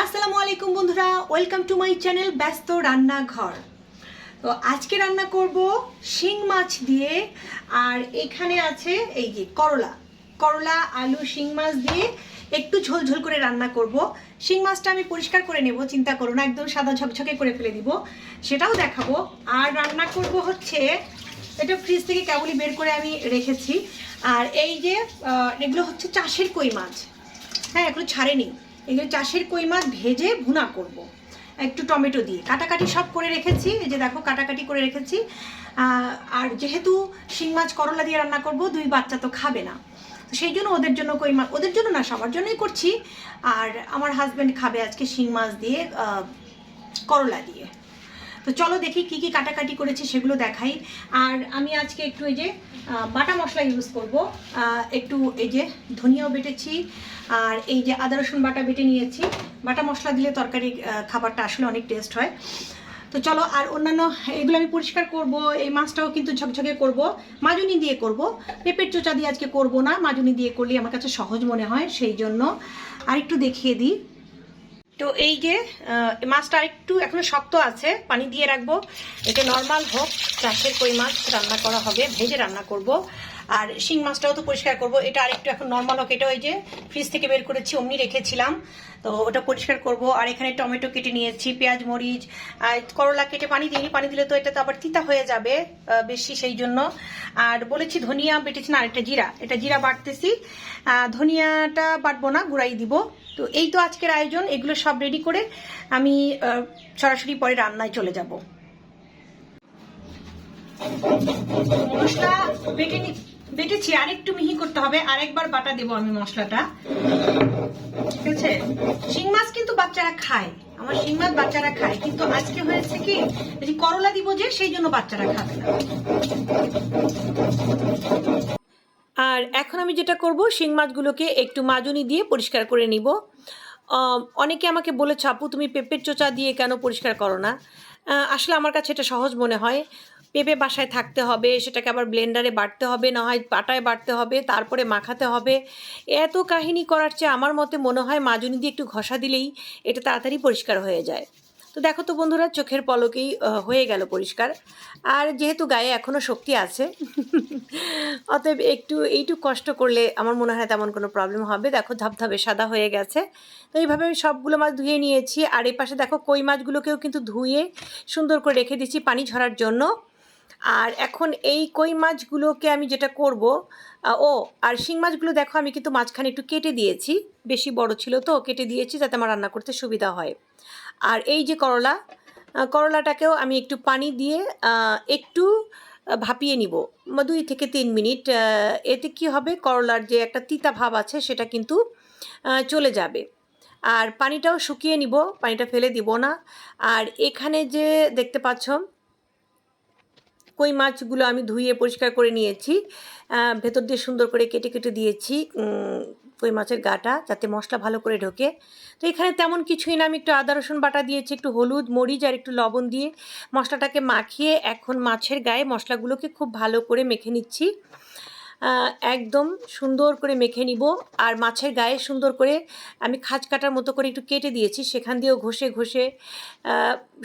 আসসালামু আলাইকুম বন্ধুরা ওয়েলকাম টু মাই চ্যানেল ব্যস্ত রান্নাঘর। তো আজকে রান্না করব শিং মাছ দিয়ে, আর এখানে আছে এই যে করলা। করলা, আলু, শিং মাছ দিয়ে একটু ঝোল ঝোল করে রান্না করব। শিং মাছটা আমি পরিষ্কার করে নেব, চিন্তা করো না, একদম সাদা ঝকঝকে করে ফেলে দিব। সেটাও দেখাবো। আর রান্না করব হচ্ছে, এটা ফ্রিজ থেকে কেবলই বের করে আমি রেখেছি। আর এই যে এগুলো হচ্ছে চাষের কই মাছ। হ্যাঁ এগুলো ছাড়েনি। এগুলো চাষের কই মাছ ভেজে ভুনা করব। একটু টমেটো দিয়ে। কাটাকাটি সব করে রেখেছি। এই যে দেখো, কাটাকাটি করে রেখেছি। আর যেহেতু শিং মাছ করলা দিয়ে রান্না করব, দুই বাচ্চা তো খাবে না। সেই জন্য ওদের জন্য কই মাছ ওদের জন্য না, সবার জন্যই করছি। আর আমার হাজব্যান্ড খাবে আজকে শিং মাছ দিয়ে করলা দিয়ে। তো চলো দেখি কি কি কাটাকাটি করেছি সেগুলো দেখাই। আর আমি আজকে একটু এই যে বাটা মশলা ইউজ করব। একটু এই যে ধনিয়াও বেটেছি, আর এই যে আদা রসুন বাটা বেটে নিয়েছি। বাটা মশলা দিলে তরকারি খাবারটা আসলে অনেক টেস্ট হয়। তো চলো, আর অন্যান্য এগুলো আমি পরিষ্কার করব, এই মাছটাও কিন্তু ঝকঝকে করব। মাজুনি দিয়ে করব। পেঁপের চোচা দিয়ে আজকে করব না, মাজুনি দিয়ে করলে আমার কাছে সহজ মনে হয়, সেই জন্য। আর একটু দেখিয়ে দিই। তো এই যে মাছটা একটু এখনও শক্ত আছে, পানি দিয়ে রাখব। এটা নর্মাল হোক, চাষের কই মাছ রান্না করা হবে, ভেজে রান্না করব। আর শিং মাছটাও তো পরিষ্কার করব। এটা আরেকটু এখন নর্মাল হোক। এটা ওই যে ফ্রিজ থেকে বের করেছি, অমনি রেখেছিলাম। তো ওটা পরিষ্কার করব। আর এখানে টমেটো কেটে নিয়েছি, পেঁয়াজ, মরিচ করলা কেটে পানি দিইনি। পানি দিলে তো এটা তো আবার তিতা হয়ে যাবে বেশি সেই জন্য। আর বলেছি ধনিয়া বেটেছি না, আরেকটা জিরা। এটা জিরা বাটতেছি। ধনিয়াটা বাটবো না, গুঁড়াই দিব। তো এই তো আজকের আয়োজন। এগুলো সব রেডি করে আমি সরাসরি পরে রান্নায় চলে যাব। মশলা বেটে নি বেটেছি আরেকটু মিহি করতে হবে, আরেকবার বাটা দেবো আমি মশলাটা। ঠিক আছে? শিং মাছ কিন্তু বাচ্চারা খায়। আমার শিং মাছ বাচ্চারা খায়। কিন্তু আজকে হয়েছে কি করলা দিব যে, সেই জন্য বাচ্চারা খাবে না। আর এখন আমি যেটা করব, শিং মাছগুলোকে একটু মাজনি দিয়ে পরিষ্কার করে নিব। অনেকে আমাকে বলেছে, আপু, তুমি পেঁপের চোচা দিয়ে কেন পরিষ্কার করো না? আসলে আমার কাছে এটা সহজ মনে হয়। পেঁপে বাসায় থাকতে হবে, সেটাকে আবার ব্লেন্ডারে বাটতে হবে, না হয় পাটায় বাটতে হবে, তারপরে মাখাতে হবে। এত কাহিনী করার চেয়ে আমার মতে মনে হয় মাজনি দিয়ে একটু ঘষা দিলেই এটা তাড়াতাড়ি পরিষ্কার হয়ে যায়। তো দেখো তো বন্ধুরা, চোখের পলকেই হয়ে গেল পরিষ্কার। আর যেহেতু গায়ে এখনও শক্তি আছে, অতএব একটু এইটু কষ্ট করলে আমার মনে হয় তেমন কোনো প্রবলেম হবে। দেখো ধাপধাপে সাদা হয়ে গেছে। তো এইভাবে আমি সবগুলো মাছ ধুয়ে নিয়েছি। আর এই পাশে দেখো কই মাছগুলোকেও কিন্তু ধুয়ে সুন্দর করে রেখে দিচ্ছি পানি ঝরার জন্য। আর এখন এই কই মাছগুলোকে আমি যেটা করব ও, আর শিং মাছগুলো দেখো আমি কিন্তু মাঝখানে একটু কেটে দিয়েছি, বেশি বড় ছিল তো, কেটে দিয়েছি যাতে আমার রান্না করতে সুবিধা হয়। আর এই যে করলা করলাটাকেও আমি একটু পানি দিয়ে একটু ভাপিয়ে নিব, দুই থেকে তিন মিনিট এতে কি হবে, করলার যে একটা তিতা ভাব আছে সেটা কিন্তু চলে যাবে। আর পানিটাও শুকিয়ে নিব, পানিটা ফেলে দিব না। আর এখানে যে দেখতে পাচ্ছ কই মাছগুলো আমি ধুয়ে পরিষ্কার করে নিয়েছি। ভেতর দিয়ে সুন্দর করে কেটে কেটে দিয়েছি কই মাছের গাটা যাতে মশলা ভালো করে ঢোকে। তো এখানে তেমন কিছুই না, আমি একটু আদা, রসুন বাটা দিয়েছি, একটু হলুদ, মরিচ আর একটু লবণ দিয়ে মশলাটাকে মাখিয়ে এখন মাছের গায়ে মশলাগুলোকে খুব ভালো করে মেখে নিচ্ছি। একদম সুন্দর করে মেখে নিব। আর মাছের গায়ে সুন্দর করে আমি খাঁজ কাটার মতো করে একটু কেটে দিয়েছি। সেখান দিয়েও ঘষে ঘষে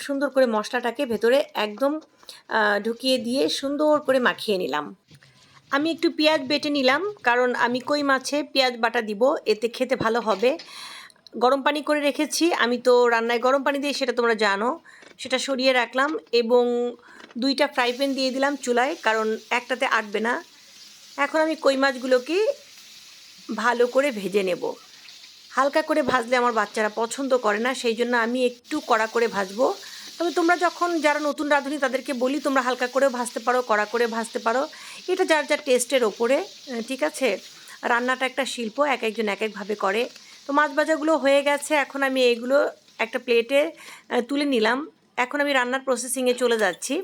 সুন্দর করে মশলাটাকে ভেতরে একদম ঢুকিয়ে দিয়ে সুন্দর করে মাখিয়ে নিলাম। আমি একটু পেঁয়াজ বেটে নিলাম, কারণ আমি কই মাছে পেঁয়াজ বাটা দিব, এতে খেতে ভালো হবে। গরম পানি করে রেখেছি, আমি তো রান্নায় গরম পানি দিয়ে সেটা তোমরা জানো। সেটা সরিয়ে রাখলাম এবং দুইটা ফ্রাই প্যান দিয়ে দিলাম চুলায়, কারণ একটাতে আটবে না। এখন আমি কই মাছগুলোকে ভালো করে ভেজে নেব। হালকা করে ভাজলে আমার বাচ্চারা পছন্দ করে না, সেই জন্য আমি একটু কড়া করে ভাজবো। তবে তোমরা যখন যারা নতুন রাঁধুনি, তাদেরকে বলি তোমরা হালকা করেও ভাজতে পারো, কড়া করে ভাজতে পারো। এটা যার যার টেস্টের ওপরে ঠিক আছে? রান্নাটা একটা শিল্প, এক একজন এক একভাবে করে। তো মাছ ভাজাগুলো হয়ে গেছে, এখন আমি এগুলো একটা প্লেটে তুলে নিলাম। এখন আমি রান্নার প্রসেসিংয়ে চলে যাচ্ছি।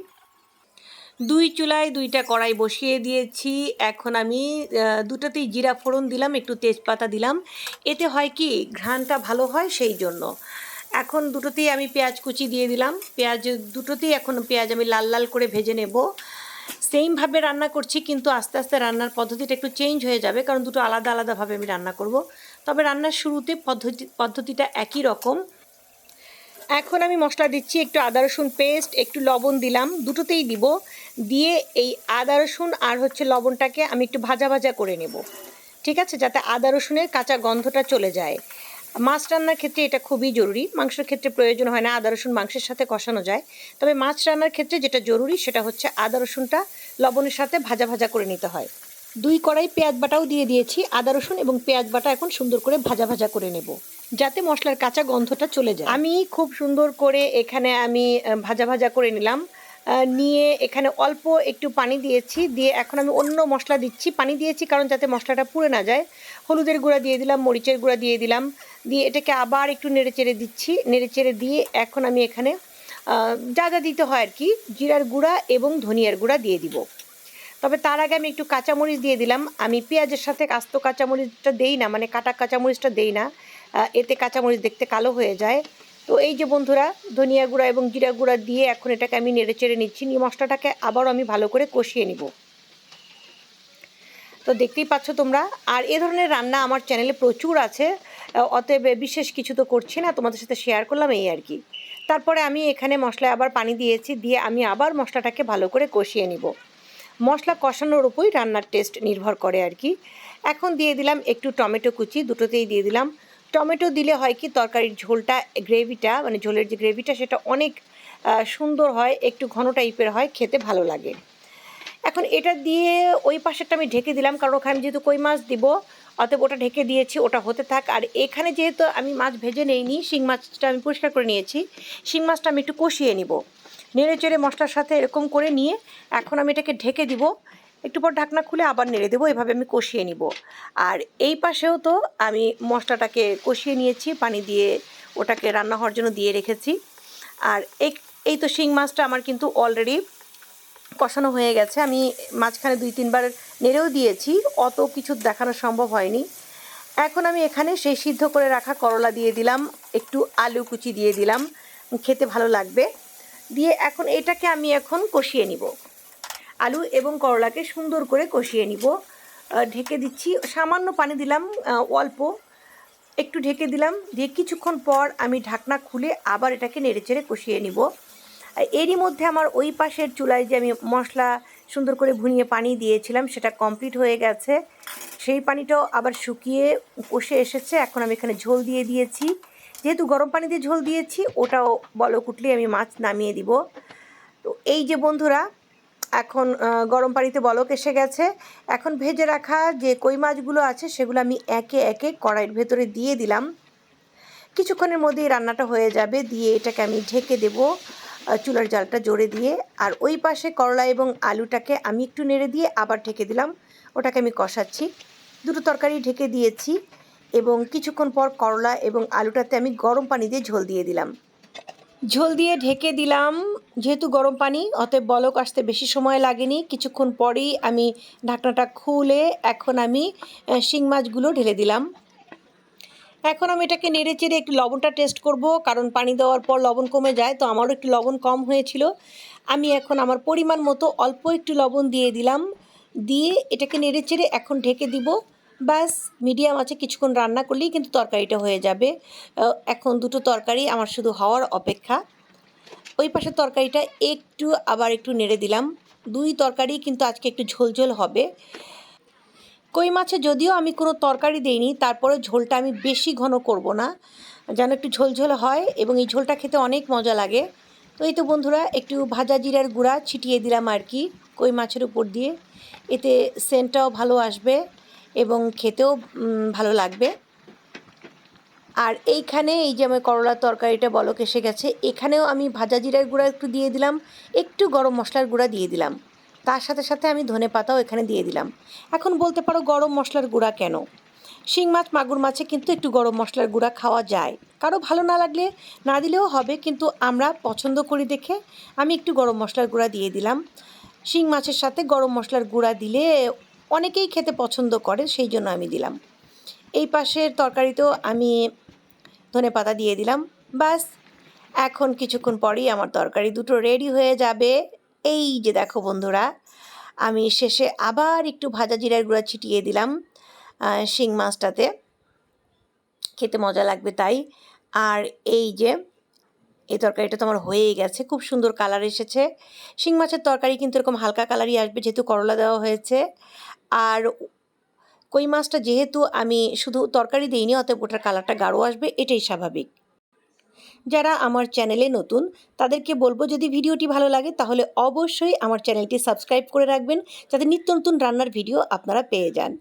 দুই চুলায় দুইটা কড়াই বসিয়ে দিয়েছি। এখন আমি দুটোতেই জিরা ফোড়ন দিলাম, একটু তেজপাতা দিলাম। এতে হয় কি, ঘ্রাণটা ভালো হয় সেই জন্য। এখন দুটোতেই আমি পেঁয়াজ কুচি দিয়ে দিলাম। পেঁয়াজ, দুটোতেই এখন পেঁয়াজ আমি লাল লাল করে ভেজে নেব। সেমভাবে রান্না করছি, কিন্তু আস্তে আস্তে রান্নার পদ্ধতিটা একটু চেঞ্জ হয়ে যাবে, কারণ দুটো আলাদা আলাদাভাবে আমি রান্না করব। তবে রান্নার শুরুতে পদ্ধতি, পদ্ধতিটা একই রকম। এখন আমি মশলা দিচ্ছি একটু আদা, রসুন পেস্ট একটু লবণ দিলাম, দুটোতেই দিব। দিয়ে এই আদা, রসুন আর হচ্ছে লবণটাকে আমি একটু ভাজা ভাজা করে নেব। ঠিক আছে? যাতে আদা, রসুনের কাঁচা গন্ধটা চলে যায়। মাছ রান্নার ক্ষেত্রে এটা খুবই জরুরি। মাংসের ক্ষেত্রে প্রয়োজন হয় না আদা, রসুন মাংসের সাথে কষানো যায়। তবে মাছ রান্নার ক্ষেত্রে যেটা জরুরি সেটা হচ্ছে আদা, রসুনটা লবণের সাথে ভাজা ভাজা করে নিতে হয়। দুই কড়াই পেঁয়াজ বাটাও দিয়ে দিয়েছি। আদা, রসুন এবং পেঁয়াজ বাটা এখন সুন্দর করে ভাজা ভাজা করে নেব। যাতে মশলার কাঁচা গন্ধটা চলে যায়। আমি খুব সুন্দর করে এখানে আমি ভাজা ভাজা করে নিলাম। নিয়ে এখানে অল্প একটু পানি দিয়েছি। দিয়ে এখন আমি অন্য মশলা দিচ্ছি। পানি দিয়েছি কারণ যাতে মশলাটা পুড়ে না যায়। হলুদের গুঁড়া দিয়ে দিলাম, মরিচের গুঁড়া দিয়ে দিলাম। দিয়ে এটাকে আবার একটু নেড়ে চেড়ে দিচ্ছি। নেড়ে চেড়ে দিয়ে এখন আমি এখানে যা যা দিতে হয় আর কি জিরার গুঁড়া এবং ধনিয়ার গুঁড়া দিয়ে দিব। তবে তার আগে আমি একটু কাঁচামরিচ দিয়ে দিলাম। আমি পেঁয়াজের সাথে আস্ত কাঁচামরিচটা দেই না মানে কাটা কাঁচামরিচটা দেই না। এতে কাঁচামরিচ দেখতে কালো হয়ে যায়। তো এই যে বন্ধুরা, ধনিয়া গুঁড়া এবং জিরা গুঁড়া দিয়ে এখন এটাকে আমি নেড়ে চেড়ে নিচ্ছি। নিয়ে মশলাটাকে আবারও আমি ভালো করে কষিয়ে নিব। তো দেখতেই পাচ্ছ তোমরা, আর এ ধরনের রান্না আমার চ্যানেলে প্রচুর আছে। অতএব বিশেষ কিছু তো করছি না, তোমাদের সাথে শেয়ার করলাম এই আর কি। তারপরে আমি এখানে মশলায় আবার পানি দিয়েছি, দিয়ে আমি আবার মশলাটাকে ভালো করে কষিয়ে নিব। মশলা কষানোর উপরই রান্নার টেস্ট নির্ভর করে আর কি। এখন দিয়ে দিলাম একটু টমেটো কুচি, দুটোতেই দিয়ে দিলাম। টমেটো দিলে হয় কি, তরকারির ঝোলটা, গ্রেভিটা মানে ঝোলের যে গ্রেভিটা সেটা অনেক সুন্দর হয়, একটু ঘন টাইপের হয়, খেতে ভালো লাগে। এখন এটা দিয়ে ওই পাশেরটা আমি ঢেকে দিলাম, কারণ ওখানে যেহেতু কই মাছ দিব, অতএব ওটা ঢেকে দিয়েছি, ওটা হতে থাক। আর এখানে যেহেতু আমি মাছ ভেজে নেইনি, শিং মাছটা আমি পরিষ্কার করে নিয়েছি, শিং মাছটা আমি একটু কষিয়ে নিব। নেড়ে চেড়ে মশলার সাথে এরকম করে নিয়ে এখন আমি এটাকে ঢেকে দিব। একটু পর ঢাকনা খুলে আবার নেড়ে দেবো, এভাবে আমি কষিয়ে নিব। আর এই পাশেও তো আমি মশলাটাকে কষিয়ে নিয়েছি, পানি দিয়ে ওটাকে রান্না হওয়ার জন্য দিয়ে রেখেছি। আর এই তো শিং মাছটা আমার কিন্তু অলরেডি কষানো হয়ে গেছে। আমি মাঝখানে দুই, তিনবার নেড়েও দিয়েছি, অত কিছু দেখানো সম্ভব হয়নি। এখন আমি এখানে সেই সিদ্ধ করে রাখা করলা দিয়ে দিলাম, একটু আলু কুচি দিয়ে দিলাম, খেতে ভালো লাগবে। দিয়ে এখন এটাকে আমি এখন কষিয়ে নিব। আলু এবং করলাকে সুন্দর করে কষিয়ে নিব। ঢেকে দিচ্ছি। সামান্য পানি দিলাম অল্প। একটু ঢেকে দিলাম। দিয়ে কিছুক্ষণ পর আমি ঢাকনা খুলে আবার এটাকে নেড়েচেড়ে কষিয়ে নিব। এরই মধ্যে আমার ওই পাশের চুলায় যে আমি মশলা সুন্দর করে ভুনিয়ে পানি দিয়েছিলাম, সেটা কমপ্লিট হয়ে গেছে। সেই পানিটাও আবার শুকিয়ে কষে এসেছে। এখন আমি এখানে ঝোল দিয়ে দিয়েছি। যেহেতু গরম পানি দিয়ে ঝোল দিয়েছি, ওটাও বলক উঠলে আমি মাছ নামিয়ে দিব। তো এই যে বন্ধুরা এখন গরম পানিতে বলক এসে গেছে। এখন ভেজে রাখা যে কই মাছগুলো আছে, সেগুলো আমি একে একে কড়াইয়ের ভেতরে দিয়ে দিলাম। কিছুক্ষণের মধ্যেই রান্নাটা হয়ে যাবে, দিয়ে এটাকে আমি ঢেকে দেব চুলার জালটা জোরে দিয়ে। আর ওই পাশে করলা এবং আলুটাকে আমি একটু নেড়ে দিয়ে আবার ঢেকে দিলাম। ওটাকে আমি কষাচ্ছি। দুটো তরকারি ঢেকে দিয়েছি এবং কিছুক্ষণ পর করলা এবং আলুটাতে আমি গরম পানি দিয়ে ঝোল দিয়ে দিলাম। ঝোল দিয়ে ঢেকে দিলাম। যেহেতু গরম পানি, অতএব বলক আসতে বেশি সময় লাগেনি। কিছুক্ষণ পরেই আমি ঢাকনাটা খুলে এখন আমি শিং মাছগুলো ঢেলে দিলাম। এখন আমি এটাকে নেড়ে চেড়ে একটু লবণটা টেস্ট করব, কারণ পানি দেওয়ার পর লবণ কমে যায়, তো আমারও একটু লবণ কম হয়েছিল। আমি এখন আমার পরিমাণ মতো অল্প একটু লবণ দিয়ে দিলাম। দিয়ে এটাকে নেড়ে চেড়ে এখন ঢেকে দিব। ব্যাস, মিডিয়াম আছে, কিছুক্ষণ রান্না করলেই কিন্তু তরকারিটা হয়ে যাবে। এখন দুটো তরকারি, আমার শুধু হওয়ার অপেক্ষা। ওই পাশের তরকারিটা একটু আবার একটু নেড়ে দিলাম। দুই তরকারি কিন্তু আজকে একটু ঝোলঝোল হবে। কই মাছে যদিও আমি কোনো তরকারি দেইনি, তারপরে ঝোলটা আমি বেশি ঘন করব না। যেন একটু ঝোলঝোল হয় এবং এই ঝোলটা খেতে অনেক মজা লাগে। তো এই তো বন্ধুরা, একটু ভাজা জিরার গুঁড়া ছিটিয়ে দিলাম আর কি, কই মাছের উপর দিয়ে। এতে সেন্টটাও ভালো আসবে। এবং খেতেও ভালো লাগবে। আর এইখানে এই যে আমার করলার তরকারিটা বলক এসে গেছে, এখানেও আমি ভাজা জিরার গুঁড়া একটু দিয়ে দিলাম, একটু গরম মশলার গুঁড়া দিয়ে দিলাম। তার সাথে সাথে আমি ধনে পাতাও এখানে দিয়ে দিলাম। এখন বলতে পারো গরম মশলার গুঁড়া কেন? শিং মাছ, মাগুর মাছে কিন্তু একটু গরম মশলার গুঁড়া খাওয়া যায়। কারও ভালো না লাগলে না দিলেও হবে, কিন্তু আমরা পছন্দ করি দেখে আমি একটু গরম মশলার গুঁড়া দিয়ে দিলাম। শিং মাছের সাথে গরম মশলার গুঁড়া দিলে অনেকেই খেতে পছন্দ করে সেই জন্য আমি দিলাম। এই পাশের তরকারিতেও আমি ধনে পাতা দিয়ে দিলাম। বাস এখন কিছুক্ষণ পরেই আমার তরকারি দুটো রেডি হয়ে যাবে। এই যে দেখো বন্ধুরা, আমি শেষে আবার একটু ভাজা জিরার গুঁড়া ছিটিয়ে দিলাম শিং মাছটাতে। খেতে মজা লাগবে তাই। আর এই যে, এই তরকারিটা তো আমার হয়েই গেছে, খুব সুন্দর কালার এসেছে। শিং মাছের তরকারি কিন্তু এরকম হালকা কালারই আসবে, যেহেতু করলা দেওয়া হয়েছে। আর কই মাছটা যেহেতু আমি শুধু তরকারি দিইনি, অতএব ওটার কালারটা গাঢ় আসবে, এটাই স্বাভাবিক। যারা আমার চ্যানেলে নতুন, তাদেরকে বলব যদি ভিডিওটি ভালো লাগে, তাহলে অবশ্যই আমার চ্যানেলটি সাবস্ক্রাইব করে রাখবেন, যাতে নিত্য নতুন রান্নার ভিডিও আপনারা পেয়ে যান।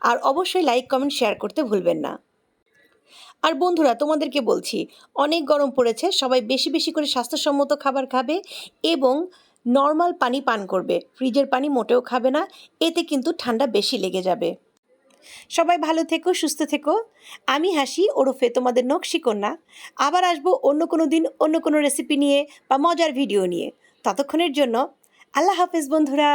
আর অবশ্যই লাইক, কমেন্ট, শেয়ার করতে ভুলবেন না। আর বন্ধুরা, তোমাদেরকে বলছি, অনেক গরম পড়েছে, সবাই বেশি বেশি করে স্বাস্থ্যসম্মত খাবার খাবে এবং নর্মাল পানি পান করবে। ফ্রিজের পানি মোটেও খাবে না, এতে কিন্তু ঠান্ডা বেশি লেগে যাবে। সবাই ভালো থেকো, সুস্থ থেকো। আমি হাসি, ওরফে তোমাদের নকশি কন্যা। আবার আসব অন্য কোনো দিন, অন্য কোনো রেসিপি নিয়ে বা মজার ভিডিও নিয়ে। ততক্ষণের জন্য আল্লাহ হাফেজ বন্ধুরা।